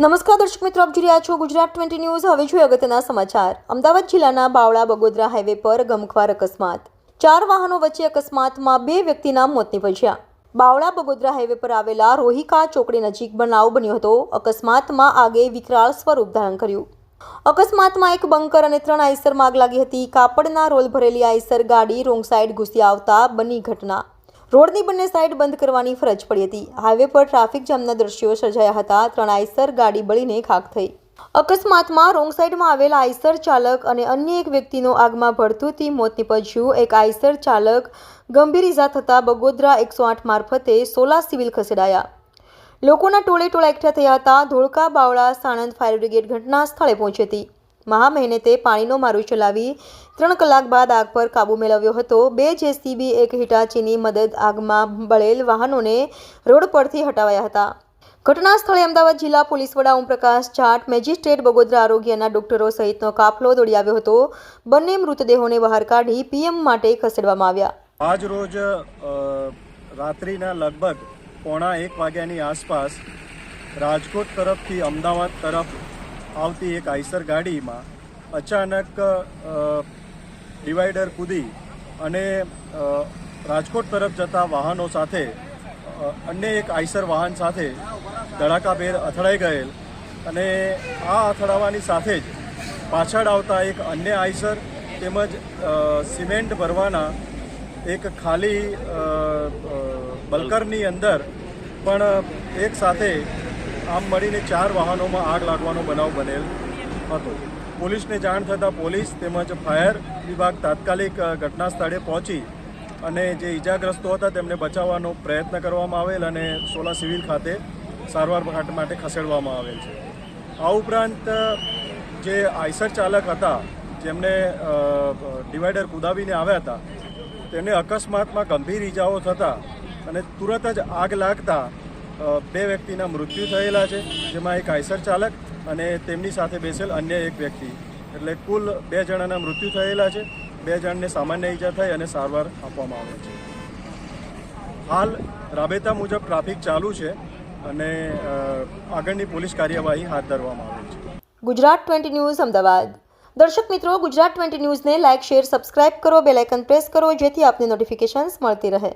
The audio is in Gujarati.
નમસ્કાર, દર્શક મિત્રો, આપ જોઈ રહ્યા છો ગુજરાત ટ્વેન્ટી ન્યૂઝ. હવે જોઈએ અગત્યના સમાચાર. અમદાવાદ જિલ્લાના બાવળા, બગોદરા હાઈવે પર ગમખ્વાર અકસ્માત. ચાર વાહનો વચ્ચે અકસ્માતમાં બે વ્યક્તિના મોત નીપજ્યા. બાવળા, બગોદરા હાઈવે પર આવેલા રોહિકા ચોકડી નજીક બનાવ બન્યો હતો. અકસ્માતમાં આગે વિકરાળ સ્વરૂપ ધારણ કર્યું. અકસ્માતમાં એક બંકર અને ત્રણ આઈસરમાં આગ લાગી હતી. કાપડના રોલ ભરેલી આઈસર ગાડી રોંગ સાઈડ ઘૂસી આવતા બની ઘટના. રોડની બંને સાઈડ બંધ કરવાની ફરજ પડી હતી. હાઈવે પર ટ્રાફિક જામના દ્રશ્યો સર્જાયા હતા. ત્રણ આઈસર ગાડી બળીને ખાક થઈ. અકસ્માતમાં રોંગ સાઈડમાં આવેલા આઈસર ચાલક અને અન્ય એક વ્યક્તિનો આગમાં ભડથુથી મોત નીપજ્યું. એક આઈસર ચાલક ગંભીર ઇજા થતાં બગોદરા એકસો આઠ મારફતે સોલા સિવિલ ખસેડાયા. લોકોના ટોળે ટોળા એકઠા થયા હતા. ધોળકા બાવળા સાણંદ ફાયર બ્રિગેડ ઘટના સ્થળે પહોંચી હતી. મહા મહેનતે પાણીનો મારું ચલાવી ત્રણ કલાક બાદ આગ પર કાબુ મેળવ્યો હતો. બે જેસીબી, એક હિટાચીની મદદ આગમાં બળેલ વાહનોને રોડ પરથી હટાવાયા હતા. ઘટના સ્થળે અમદાવાદ જિલ્લા પોલીસ વડા ઓમપ્રકાશ જાટ, મેજિસ્ટ્રેટ બગોદરા આરોગ્યના ડોક્ટરો સહિતનો કાફલો દોડી આવ્યો હતો. બંને મૃતદેહોને બહાર કાઢી પીએમ માટે ખસેડવામાં આવ્યા. આજ રોજ રાત્રિના લગભગ પોણા એક વાગ્યાની આસપાસ રાજકોટ તરફથી અમદાવાદ તરફ આવતી એક આઈસર ગાડીમાં અચાનક ડિવાઈડર કૂદી અને રાજકોટ તરફ જતા વાહનો સાથે અન્ય એક આઈસર વાહન સાથે ધડાકાભેર અથડાઈ ગયેલ અને આ અથડાવાની સાથે જ પાછળ આવતા એક અન્ય આઈસર તેમજ સિમેન્ટ ભરવાના એક ખાલી બલકરની અંદર પણ એક સાથે આમ મળીને ચાર વાહનોમાં આગ લાગવાનો બનાવ બનેલ હતો. પોલીસને જાણ થતાં પોલીસ તેમજ ફાયર વિભાગ તાત્કાલિક ઘટના સ્થળે પહોંચી અને જે ઈજાગ્રસ્તો હતા તેમને બચાવવાનો પ્રયત્ન કરવામાં આવેલ અને સોલા સિવિલ ખાતે સારવાર માટે ખસેડવામાં આવેલ છે. આ ઉપરાંત જે આઈસર ચાલક હતા, જેમને ડિવાઈડર કુદાવીને આવ્યા હતા તેને અકસ્માતમાં ગંભીર ઈજાઓ થતાં અને તુરત જ આગ લાગતા બે વ્યક્તિના મૃત્યુ થયેલા છે, જેમાં એક આઈસર ચાલક અને તેમની સાથે બેસેલ અન્ય એક વ્યક્તિ. એટલે કુલ બે જણાના મૃત્યુ થયેલા છે, બે જણને સામાન્ય ઈજા થઈ અને સારવાર આપવામાં આવે છે. હાલ રાબેતા મુજબ ટ્રાફિક ચાલુ છે અને આગળની પોલીસ કાર્યવાહી હાથ ધરવામાં આવે છે. Gujarat twenty news, Ahmedabad. દર્શક મિત્રો, ગુજરાત ટ્વેન્ટી ન્યૂઝને લાઇક, શેર, સબસ્ક્રાઇબ કરો, બેલ આઇકન પ્રેસ કરો, જેથી આપને નોટિફિકેશન્સ મળતી રહે.